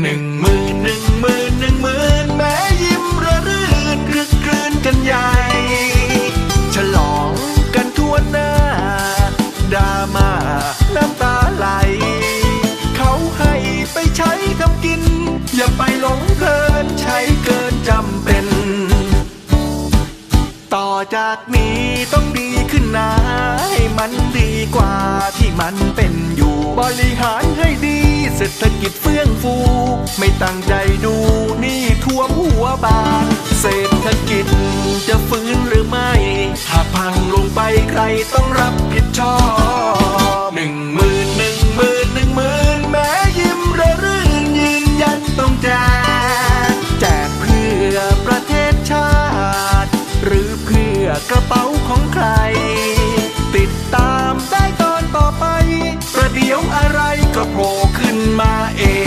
หนึ่งหมื่นหนึ่งหมื่นหนึ่งหมื่นแม้ยิ้มระรื่นคลึกคลืนกันใหญ่ ฉลองกันทั่วหน้าดราม่าน้ำตาไหล เขาให้ไปใช้ทำกิน อย่าไปหลงเพลินใช้เกินจำเป็น ต่อจากนี้ต้องดีขึ้นนะให้มันดีกว่าที่มันเป็นอยู่บริหารให้ดี เศรษฐกิจเฟื่องฟู ไม่ตั้งใจดูนี่ทั่วหัวบาน เศรษฐกิจจะฟื้นหรือไม่ถ้าพังลงไปใครต้องรับผิดชอบหนึ่งหมื่นหนึ่งหมื่นหนึ่งหมื่นแม้ยิ้มระรื่นยืนยันต้องแจกแจกเพื่อประเทศชาติ หรือเพื่อกระเป๋า my ear.